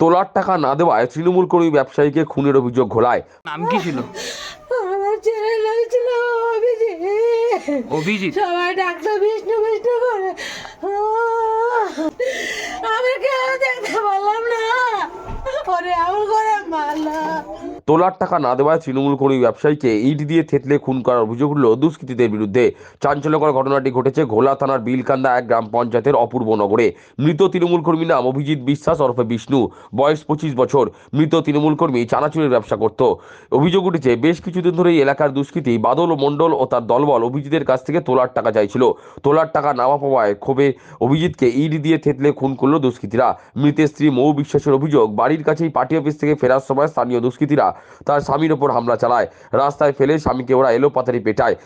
তোলার টাকা না দেওয়ায় তৃণমূল কর্মী ব্যবসায়ীকে খুনের অভিযোগ ঘোলায়। নাম কি ছিল? আমার ছেলে লাগছিল অভিজিৎ। অভিজিৎ? সবাই ডাক্তার বিষ্ণু বিষ্ণু করে। আমি কেউ দেখতে পারলাম না। পরে মারলাম তোলার টাকা না দেওয়ায় তৃণমূল কর্মী ব্যবসায়ীকে ইট দিয়ে থেতলে খুন করার অভিযোগ উঠল দুষ্কৃতীদের বিরুদ্ধে। চাঞ্চল্যকর ঘটনাটি ঘটেছে ঘোলা থানার বিলকান্দা এক গ্রাম পঞ্চায়েতের অপূর্ব নগরে। মৃত তৃণমূল কর্মী নাম অভিজিৎ বিশ্বাস ওরফে বিষ্ণু। বয়স পঁচিশ বছর। মৃত তৃণমূল কর্মী চানাচুরের ব্যবসা করত। অভিযোগ উঠেছে, বেশ কিছুদিন ধরে এলাকার দুষ্কৃতী বাদল ও মণ্ডল ও তার দলবল অভিজিতের কাছ থেকে তোলার টাকা চাইছিল। তোলার টাকা না পাওয়ায় ক্ষোভে অভিজিৎকে ইট দিয়ে থেতলে খুন করল দুষ্কৃতীরা। মৃতের স্ত্রী মৌ বিশ্বাসের অভিযোগ, বাড়ির কাছেই পার্টি অফিস থেকে ফেরার সময় স্থানীয় দুষ্কৃতীরা তার স্বামীর ওপর হামলা চালায়। রাস্তায় ফেলে স্বামীকে ওরা এলো পাতারি পেটায়।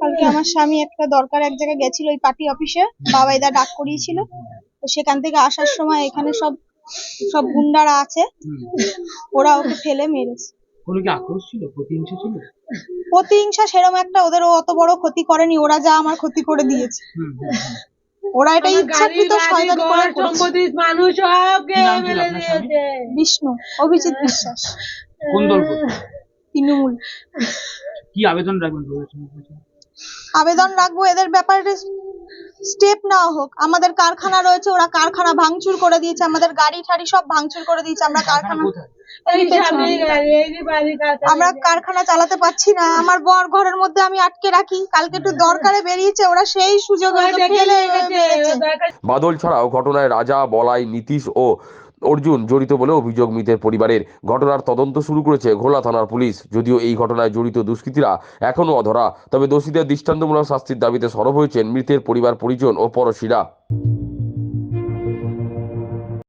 কালকে আমার স্বামী একটা দরকার এক জায়গায় গেছিল ওই পার্টি অফিসে বাবাইদা ডাক করিয়েছিল। তো সেখান থেকে আসার সময় এখানে সব সব গুন্ডারা আছে। ওরা ওকে ফেলে মেরেছে। কোনো কি আক্রোশ ছিল? প্রতিহিংসা ছিল? প্রতিহিংসা সেরকম একটা ওদের অত বড় ক্ষতি করেনি। ওরা যা আমার ক্ষতি করে দিয়েছে। ওরা এটা ইচ্ছাকৃত শয়তানি করে করেছে। মানুষ সবকে মেলে স্বামী? বিষ্ণু অভিজিৎ বিশ্বাস। কোন দল তৃণমূল। কি আবেদন রাখবেন আবেদন রাখব এদের ব্যাপারে স্টেপ নেওয়া হোক আমাদের কারখানা রয়েছে ওরা কারখানা ভাঙচুর করে দিয়েছে আমাদের গাড়ি ঠাড়ি সব ভাঙচুর করে দিয়েছে আমরা কারখানা। আমরা কারখানা চালাতে পারছি না আমার বর ঘরের মধ্যে আমি আটকে রাখি কালকে একটু দরকারে বেরিয়েছে ওরা সেই সুযোগে। বাদল ছাড়াও ঘটনায় রাজা বলাই নীতিশ ও অর্জুন জড়িত বলে অভিযোগ মৃতের পরিবারের ঘটনার তদন্ত শুরু করেছে ঘোলা থানার পুলিশ। যদিও এই ঘটনায় জড়িত দুষ্কৃতীরা এখনও অধরা, তবে দোষীদের দৃষ্টান্তমূলক শাস্তির দাবিতে সরব হয়েছেন মৃতের পরিবার, পরিজন ও পড়শিরা।